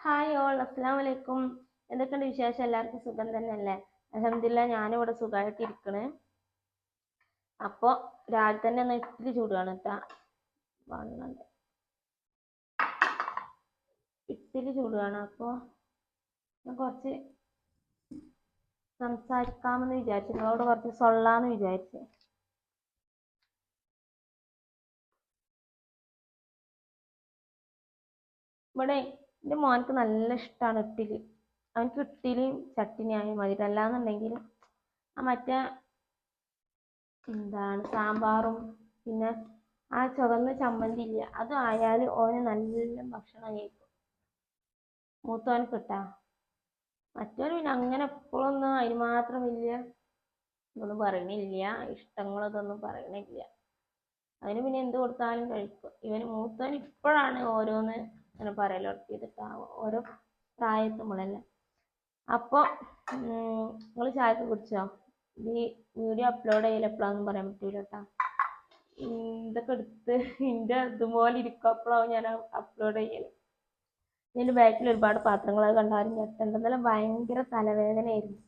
Hi all അസ്സാം വലൈക്കും എന്തൊക്കെയുണ്ട് വിശേഷം? എല്ലാവർക്കും സുഖം തന്നെയല്ലേ? അലഹമില്ല ഞാനിവിടെ സുഖമായിട്ട് ഇരിക്കണ്. അപ്പോൾ രാവിലെ തന്നെ ഒന്ന് ഇത്തിരി ചൂടാണ് കേട്ടാ ഇത്തിരി ചൂടാണ് അപ്പോൾ ഞാൻ കുറച്ച് സംസാരിക്കാമെന്ന് വിചാരിച്ചു. നിങ്ങളോട് കുറച്ച് സൊള്ളാന്ന് വിചാരിച്ചു. ഇവിടെ എന്റെ മോനക്ക് നല്ല ഇഷ്ടമാണ് ഇഡ്ഡലി. അവനക്ക് ഇഡ്ഡലിയും ചട്ടിനി ആയാൽ മതി. അല്ലാന്നുണ്ടെങ്കിൽ ആ മറ്റേ എന്താണ് സാമ്പാറും പിന്നെ ആ ചുവന്ന ചമ്മന്തി ഇല്ല അത് ആയാൽ ഓന് നല്ല ഭക്ഷണം കഴിക്കും മൂത്തവനക്ക് കിട്ടാ. മറ്റവന് പിന്നെ അങ്ങനെ എപ്പോഴൊന്നും അതിന് മാത്രം വലിയ ഇതൊന്നും പറയണില്ല. ഇഷ്ടങ്ങളതൊന്നും പറയണില്ല. അവന് പിന്നെ എന്ത് കൊടുത്താലും കഴിക്കും. ഇവന് മൂത്തവൻ ഇപ്പോഴാണ് ഓരോന്ന് അങ്ങനെ പറയലോ ഓരോ പ്രായത്തുമ്പോഴല്ലേ അപ്പോൾ നിങ്ങൾ ചായക്ക് കുടിച്ചോ? ഈ വീഡിയോ അപ്ലോഡ് ചെയ്യൽ എപ്പോഴാണെന്ന് പറയാൻ പറ്റൂല കേട്ടോ ഇതൊക്കെ എടുത്ത് എന്റെ ഇതുപോലെ ഇരിക്കും ഞാൻ അപ്ലോഡ് ചെയ്യൽ ഇതിന്റെ ബാക്കിൽ ഒരുപാട് പാത്രങ്ങൾ കണ്ടാലും ഞെട്ടണ്ട. ഭയങ്കര തലവേദനയായിരുന്നു.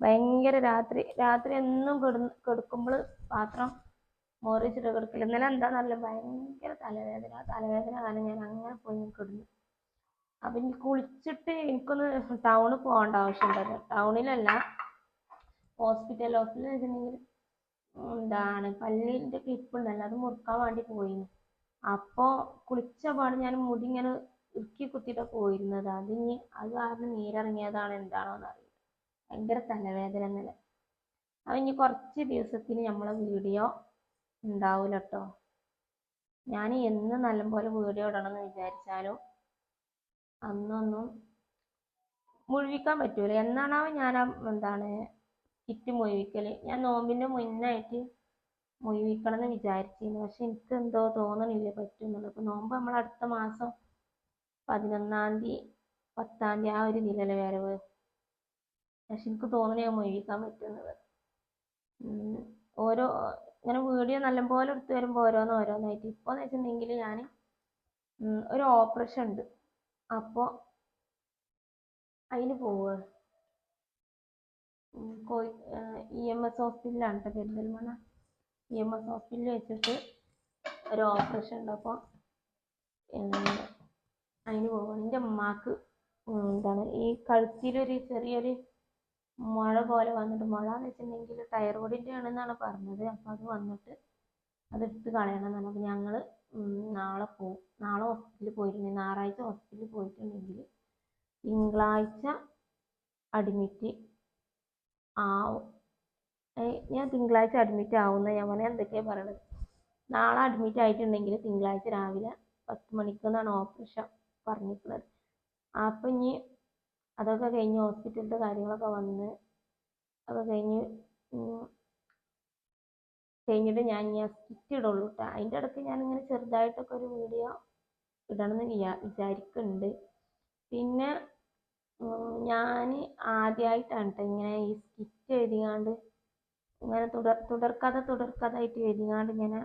ഭയങ്കര രാത്രി രാത്രി എന്നും കിടന്ന് കിടക്കുമ്പോൾ പാത്രം മോറിച്ചിട്ട് കിടക്കില്ല ഇന്നലെ നല്ല ഭയങ്കര തലവേദന. തലവേദന കാരണം ഞാൻ അങ്ങനെ പോയി കിടന്നു. അപ്പം എനിക്ക് കുളിച്ചിട്ട് എനിക്കൊന്ന് ടൗണിൽ പോകേണ്ട ആവശ്യമുണ്ടല്ലോ ടൗണിലല്ല ഹോസ്പിറ്റൽ ഹോസ്പിറ്റലിൽ വെച്ചിട്ടുണ്ടെങ്കിൽ എന്താണ് പല്ലിന്റെ ക്ലിപ്പ് ഉണ്ടല്ലോ അത് മുറുക്കാൻ വേണ്ടി പോയിന് അപ്പോൾ കുളിച്ച ഞാൻ മുടി ഇങ്ങനെ ഇറുക്കി കുത്തിയിട്ട് പോയിരുന്നത്. അതിനി അത് കാരണം നീരിറങ്ങിയതാണ് എന്താണോ എന്നറിയില്ല ഭയങ്കര തലവേദന ഇന്നലെ. അപ്പം ഇനി കുറച്ച് ദിവസത്തിന് നമ്മളെ വീഡിയോ ഉണ്ടാവില്ല കേട്ടോ ഞാൻ എന്ന് നല്ലപോലെ വീഡിയോ ഇടണമെന്ന് വിചാരിച്ചാലും അന്നൊന്നും മുഴുവിക്കാൻ പറ്റൂല. എന്നാണോ ഞാൻ എന്താണ് കിറ്റ് മുഴുവിക്കൽ ഞാൻ നോമ്പിന്റെ മുന്നായിട്ട് മുഴുവിക്കണം എന്ന് വിചാരിച്ചിരുന്നു പക്ഷെ എനിക്ക് എന്തോ തോന്നണില്ല പറ്റുന്നുള്ളൂ അപ്പോൾ നോമ്പ് നമ്മൾ അടുത്ത മാസം പതിനൊന്നാം തീയതി പത്താം തീയതി ആ ഒരു ഇതിലല്ലേ വരവ്? പക്ഷെ എനിക്ക് തോന്നണ മുഴുവിക്കാൻ പറ്റുന്നത്. ഓരോ ഇങ്ങനെ വീഡിയോ നല്ലപോലെ എടുത്ത് വരുമ്പോൾ ഓരോന്ന് ഓരോന്നായിട്ട്. ഇപ്പോൾ എന്ന് വെച്ചിട്ടുണ്ടെങ്കിൽ ഞാൻ ഒരു ഓപ്പറേഷൻ ഉണ്ട്. അപ്പോൾ അതിന് പോവുക കോഴി ഇ എം എസ് ഹോസ്പിറ്റലാണ് കേട്ടോ പെരിന്തൽമണ്ണ ഇ എം എസ് ഹോസ്പിറ്റലിൽ വെച്ചിട്ട് ഒരു ഓപ്പറേഷൻ ഉണ്ട്. അപ്പോൾ അതിന് പോവുകയാണ് എന്റെ ഉമ്മാക്ക് എന്താണ് ഈ കഴുത്തിലൊരു ചെറിയൊരു മുഴ പോലെ വന്നിട്ട് മുഴ എന്ന് വെച്ചിട്ടുണ്ടെങ്കിൽ തൈറോയിഡിന്റെ ആണെന്നാണ് പറഞ്ഞത്. അപ്പോൾ അത് വന്നിട്ട് അതെടുത്ത് കളയണം എന്നാണ് ഞങ്ങൾ നാളെ പോവും നാളെ ഹോസ്പിറ്റലിൽ പോയിട്ടുണ്ടെങ്കിൽ ഞായറാഴ്ച ഹോസ്പിറ്റലിൽ പോയിട്ടുണ്ടെങ്കിൽ തിങ്കളാഴ്ച അഡ്മിറ്റ് ആവും. ഞാൻ തിങ്കളാഴ്ച അഡ്മിറ്റ് ആവുന്ന ഞാൻ പറഞ്ഞാൽ എന്തൊക്കെയാണ് പറയണത്? നാളെ അഡ്മിറ്റ് ആയിട്ടുണ്ടെങ്കിൽ തിങ്കളാഴ്ച രാവിലെ പത്ത് മണിക്കെന്നാണ് ഓപ്പറേഷൻ പറഞ്ഞിട്ടുള്ളത് അപ്പം ഇനി അതൊക്കെ കഴിഞ്ഞ് ഹോസ്പിറ്റലിലത്തെ കാര്യങ്ങളൊക്കെ വന്ന് അത് കഴിഞ്ഞ് കഴിഞ്ഞിട്ട് ഞാൻ ഞാൻ സ്കിറ്റ് ഇടുള്ളൂ കേട്ടോ അതിന്റെ ഇടയ്ക്ക് ഞാനിങ്ങനെ ചെറുതായിട്ടൊക്കെ ഒരു വീഡിയോ ഇടണമെന്ന് വിചാ വിചാരിക്കുന്നുണ്ട് പിന്നെ ഞാൻ ആദ്യമായിട്ടാണ് ഇങ്ങനെ ഈ സ്കിറ്റ് എഴുതിയാണ്ട് ഇങ്ങനെ തുടർ തുടർക്കഥ ആയിട്ട് എഴുതിയാണ്ട് ഇങ്ങനെ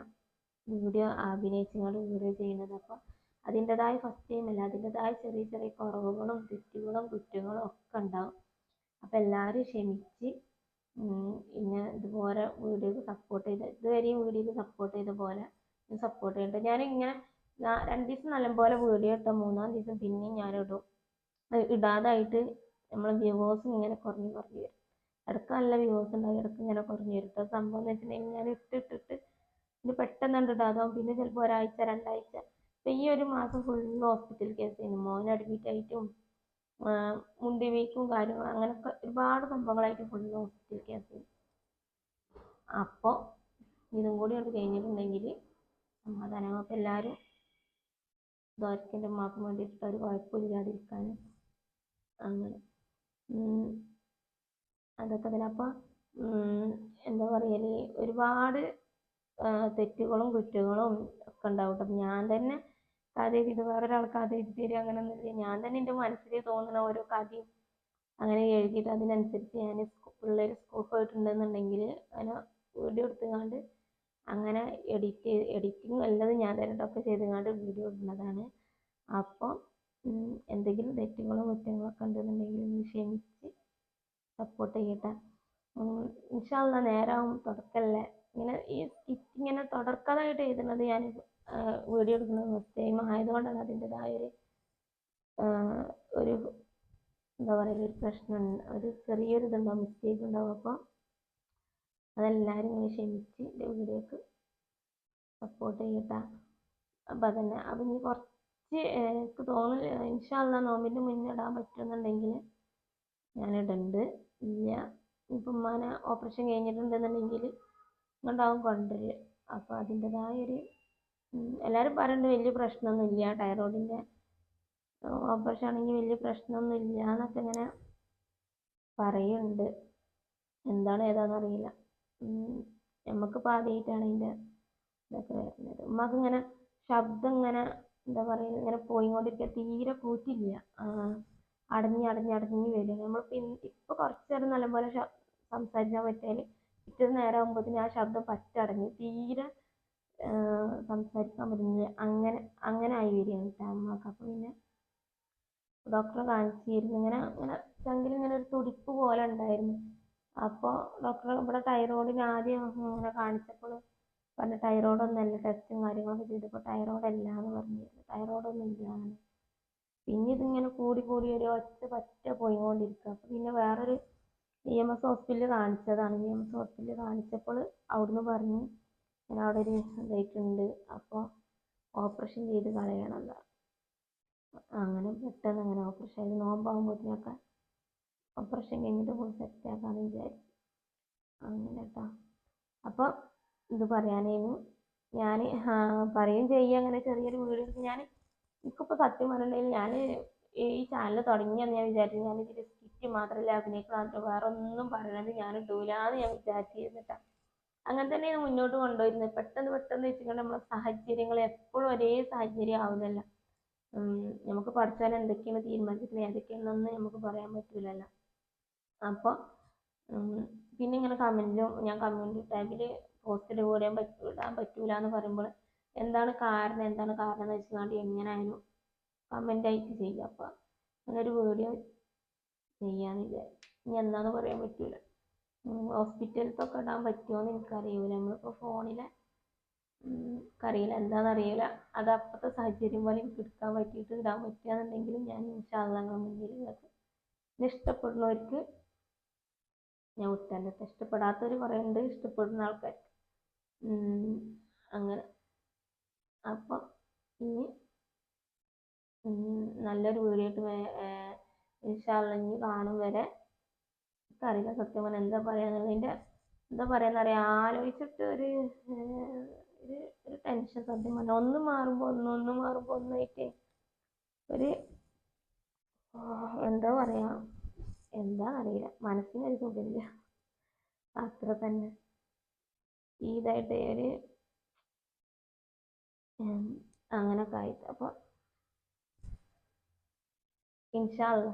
വീഡിയോ അഭിനയിച്ചുകൊണ്ട് വീഡിയോ ചെയ്യുന്നത്. അപ്പോൾ അതിന്റെതായ ഫസ്റ്റ് ടൈം അല്ല? അതിന്റെതായ ചെറിയ ചെറിയ കുറവുകളും തെറ്റുകളും കുറ്റങ്ങളും ഒക്കെ ഉണ്ടാവും. അപ്പം എല്ലാവരും ക്ഷമിച്ച് പിന്നെ ഇതുപോലെ വീഡിയോക്ക് സപ്പോർട്ട് ചെയ്ത് ഇതുവരെയും വീഡിയോക്ക് സപ്പോർട്ട് ചെയ്ത പോലെ സപ്പോർട്ട് ഞാൻ ഞാനിങ്ങനെ രണ്ട് ദിവസം നല്ലപോലെ വീഡിയോ ഇട്ട. മൂന്നാം ദിവസം പിന്നെയും ഞാൻ ഇടാതായിട്ട് നമ്മളെ വ്യൂവേഴ്സ് ഇങ്ങനെ കുറഞ്ഞു കുറഞ്ഞ് വരും. ഇടയ്ക്ക് നല്ല വ്യൂവേഴ്സ് ഉണ്ടാവും. ഇടയ്ക്ക് ഇങ്ങനെ കുറഞ്ഞു വരും. സംഭവം എന്ന് വെച്ചിട്ടുണ്ടെങ്കിൽ ഞാൻ ഇട്ടിട്ടിട്ട് പിന്നെ പെട്ടെന്ന് ഇടാതാവും. പിന്നെ ചിലപ്പോൾ ഒരാഴ്ച രണ്ടാഴ്ച ഈ ഒരു മാസം ഫുള്ള് ഹോസ്പിറ്റൽ കേസായിരുന്നു മോൻ അഡ്മിറ്റ് ആയിട്ടും മുണ്ടി വീക്കും കാര്യങ്ങളും അങ്ങനെയൊക്കെ ഒരുപാട് സംഭവങ്ങളായിട്ട് ഫുള്ള് ഹോസ്പിറ്റൽ കേസായിരുന്നു അപ്പോൾ ഇതും കൂടി കൊണ്ട് കഴിഞ്ഞിട്ടുണ്ടെങ്കിൽ സമാധാനം അപ്പോൾ എല്ലാവരും ദ്വാരത്തിന്റെ ഉമ്മാക്കും വേണ്ടിയിട്ട് ഒരു കുഴപ്പമില്ലാതിരിക്കാൻ അങ്ങനെ. അതൊക്കെ തന്നെ എന്താ പറയൽ ഒരുപാട് തെറ്റുകളും കുറ്റങ്ങളും ഒക്കെ ഉണ്ടാവും കേട്ടോ. ഞാൻ തന്നെ കഥ എഴുതിയിട്ട് വേറൊരാൾ കഥ എഴുതി തരും അങ്ങനെയൊന്നുമില്ല ഞാൻ തന്നെ എന്റെ മനസ്സിൽ തോന്നുന്ന ഓരോ കഥയും അങ്ങനെ എഴുതിയിട്ട് അതിനനുസരിച്ച് ഞാൻ പിള്ളേർ സ്കൂൾ പോയിട്ടുണ്ടെന്നുണ്ടെങ്കിൽ അങ്ങനെ വീഡിയോ എടുത്തുകൊണ്ട് അങ്ങനെ എഡിറ്റ് എഡിറ്റിംഗ് എല്ലാം ഞാൻ തന്നെ ഒക്കെ ചെയ്തുകൊണ്ട് വീഡിയോ ഇടുന്നതാണ്. അപ്പോൾ എന്തെങ്കിലും തെറ്റുകളോ കുറ്റങ്ങളോ ഒക്കെ ഉണ്ടെന്നുണ്ടെങ്കിൽ ഒന്ന് ക്ഷമിച്ച് സപ്പോർട്ട് ചെയ്യട്ടെ. ഇൻഷാല്ല നേരാവും തുടക്കല്ലേ? ഇങ്ങനെ ഈ സ്കിറ്റ് ഇങ്ങനെ തുടർക്കഥയായിട്ട് എഴുതുന്നത് ഞാൻ വീഡിയോ എടുക്കുന്നത് മുസ്ലിം ആയതുകൊണ്ടാണ് അതിന്റെതായ ഒരു ഒരു എന്താ പറയുക ഒരു പ്രശ്നം ഒരു ചെറിയൊരു ഇതുണ്ടാവും മിസ്റ്റേക്ക് ഉണ്ടാവും. അപ്പോൾ അതെല്ലാവരും ഇങ്ങനെ ക്ഷമിച്ച് എന്റെ വീഡിയോക്ക് സപ്പോർട്ട് ചെയ്യട്ടാ. അപ്പം അതന്നെ. അപ്പം ഇനി കുറച്ച് എനിക്ക് തോന്നുന്നു ഇൻഷാല്ല നോമ്പിന്റെ മുന്നേ ഇടാൻ പറ്റുന്നുണ്ടെങ്കിൽ ഞാൻ ഇടുന്നുണ്ട് ഇല്ല ഇപ്പം ഉമ്മാനെ ഓപ്പറേഷൻ കഴിഞ്ഞിട്ടുണ്ടെന്നുണ്ടെങ്കിൽ ഉണ്ടാവും കൊണ്ടുവരിക. അപ്പോൾ അതിന്റെതായൊരു എല്ലാവരും പറയുന്നുണ്ട് വലിയ ഇല്ല തൈറോയിഡിന്റെ ഓപ്പറേഷൻ ആണെങ്കിൽ വലിയ പ്രശ്നമൊന്നും ഇല്ല എന്നൊക്കെ ഇങ്ങനെ പറയുന്നുണ്ട് എന്താണ് ഏതാണെന്ന് അറിയില്ല. നമുക്കിപ്പോൾ ആദ്യമായിട്ടാണ് ഇതിന്റെ ഇതൊക്കെ വരുന്നത്. ഉമ്മാക്ക് ഇങ്ങനെ ശബ്ദം ഇങ്ങനെ എന്താ പറയുക ഇങ്ങനെ പോയിക്കൊണ്ടിരിക്കുക തീരെ കൂറ്റില്ല അടഞ്ഞ് അടഞ്ഞ് അടഞ്ഞ് വരിക. നമ്മൾ ഇന്ന് ഇപ്പോൾ കുറച്ച് നേരം നല്ലപോലെ സംസാരിക്കാൻ പറ്റിയാൽ പിറ്റേന്ന് നേരം ആകുമ്പോഴത്തേന് ആ ശബ്ദം പറ്റി അടഞ്ഞ് തീരെ സംസാരിക്കാൻ പറ്റുന്നത് അങ്ങനെ അങ്ങനെ ആയി വരികയാണ് കേട്ടോ അമ്മയ്ക്ക്. അപ്പോൾ പിന്നെ ഡോക്ടറെ കാണിച്ചിരുന്നു. ഇങ്ങനെ ഇങ്ങനെ ചങ്കിൽ ഇങ്ങനെ ഒരു തുടിപ്പ് പോലെ ഉണ്ടായിരുന്നു. അപ്പോൾ ഡോക്ടർ ഇവിടെ തൈറോയിഡിന് ആദ്യം ഇങ്ങനെ കാണിച്ചപ്പോൾ പറഞ്ഞ തൈറോയ്ഡ് ഒന്നല്ല ടെസ്റ്റും കാര്യങ്ങളൊക്കെ ചെയ്തപ്പോൾ തൈറോയ്ഡ് അല്ല എന്ന് പറഞ്ഞിരുന്നു തൈറോയ്ഡ് ഒന്നും ഇല്ല എന്ന് പിന്നെ ഇതിങ്ങനെ കൂടി കൂടി ഒരു ഒറ്റ പറ്റ പോയിക്കൊണ്ടിരിക്കുക. അപ്പോൾ പിന്നെ വേറൊരു ഇ എം എസ് ഹോസ്പിറ്റലിൽ കാണിച്ചതാണ്. ഇ എം എസ് ഹോസ്പിറ്റലിൽ കാണിച്ചപ്പോൾ അവിടുന്ന് പറഞ്ഞ് ഇങ്ങനെ അവിടെ ഒരു ഇതായിട്ടുണ്ട്. അപ്പോൾ ഓപ്പറേഷൻ ചെയ്ത് കളയണം എന്ന് അങ്ങനെ പെട്ടെന്ന് അങ്ങനെ ഓപ്പറേഷൻ ചെയ്ത് നോമ്പാകുമ്പോഴത്തേനൊക്കെ ഓപ്പറേഷൻ കഴിഞ്ഞിട്ട് ഫുൾ ആക്കാന്ന് വിചാരിച്ചു. അങ്ങനെ കേട്ടോ അപ്പോൾ ഇത് പറയാനായിരുന്നു ഞാൻ പറയും ചെയ്യുക അങ്ങനെ ചെറിയൊരു വീഡിയോ എടുത്ത് ഞാൻ എനിക്കിപ്പോൾ സത്യം പറഞ്ഞിട്ടുണ്ടെങ്കിൽ ഞാൻ ഈ ചാനൽ തുടങ്ങിയെന്ന് ഞാൻ വിചാരിച്ചു. ഞാൻ ഇതിൽ സ്കിറ്റ് മാത്രമല്ല അഭിനയിക്കാൻ വേറെ ഒന്നും പറയണത് ഞാൻ ഇടൂലാന്ന് ഞാൻ വിചാരിച്ചിരുന്നിട്ടാ. അങ്ങനെ തന്നെയാണ് മുന്നോട്ട് കൊണ്ടുപോയിരുന്നത് പെട്ടെന്ന് പെട്ടെന്ന് വെച്ചിട്ട് നമ്മളെ സാഹചര്യങ്ങൾ എപ്പോഴും ഒരേ സാഹചര്യം ആവുന്നല്ല നമുക്ക് പഠിച്ചാൽ എന്തൊക്കെയാണ് തീരുമാനിച്ചിട്ടുള്ളത് ഏതൊക്കെയാണെന്നൊന്നും നമുക്ക് പറയാൻ പറ്റില്ലല്ലോ അപ്പോൾ പിന്നെ ഇങ്ങനെ കമന്റിലും ഞാൻ കമ്മ്യൂണിറ്റി ടാബിൽ പോസ്റ്റ് പറ്റൂ ഇടാൻ പറ്റൂല എന്ന് പറയുമ്പോൾ എന്താണ് കാരണം എന്താണ് കാരണം എന്ന് വെച്ചുകൊണ്ട് എങ്ങനെയായാലും കമന്റ് ആയിട്ട് ചെയ്യുക അപ്പോൾ അങ്ങനെ ഒരു വീഡിയോ ചെയ്യാമെന്ന് വിചാരിച്ചു. ഇനി എന്താണെന്ന് പറയാൻ പറ്റൂല. ഹോസ്പിറ്റലിലത്തൊക്കെ ഇടാൻ പറ്റുമോ എന്ന് എനിക്കറിയില്ല നമ്മളിപ്പോൾ ഫോണിലെ എനിക്കറിയില്ല എന്താണെന്നറിയില്ല അത് അപ്പോഴത്തെ സാഹചര്യം പോലെ എനിക്ക് എടുക്കാൻ പറ്റിയിട്ട് ഇടാൻ പറ്റുകയാണെന്നുണ്ടെങ്കിൽ ഞാൻ ഇൻഷാല്ല നിങ്ങളുടെ മുന്നിൽ നിങ്ങൾക്ക് ഇഷ്ടപ്പെടുന്നവർക്ക് ഞാൻ വിട്ടല്ലോ ഇഷ്ടപ്പെടാത്തവർ കുറേ ഉണ്ട് ഇഷ്ടപ്പെടുന്ന ആൾക്കാർക്ക്. അങ്ങനെ. അപ്പൊ ഇനി നല്ലൊരു വീഡിയോ ആയിട്ട് ഇൻഷാല്ല ഇനി കാണും വരെ. എനിക്കറിയില്ല സത്യം പറഞ്ഞാൽ എന്താ പറയാന്നുള്ളതിന്റെ എന്താ പറയാന്നറിയാം ആലോചിച്ചിട്ട് ഒരു ഒരു ഒരു ടെൻഷൻ സത്യം പറഞ്ഞാൽ ഒന്ന് മാറുമ്പോൾ ഒന്ന് ഒന്ന് മാറുമ്പോൾ ഒന്നായിട്ട് ഒരു എന്താ പറയാ എന്താ അറിയില്ല. മനസ്സിനൊരു സുഖമില്ല. അത്ര തന്നെ. ഇതായിട്ട് ഒരു അങ്ങനൊക്കെ ആയിട്ട്. അപ്പോൾ ഇൻഷാ അല്ലാ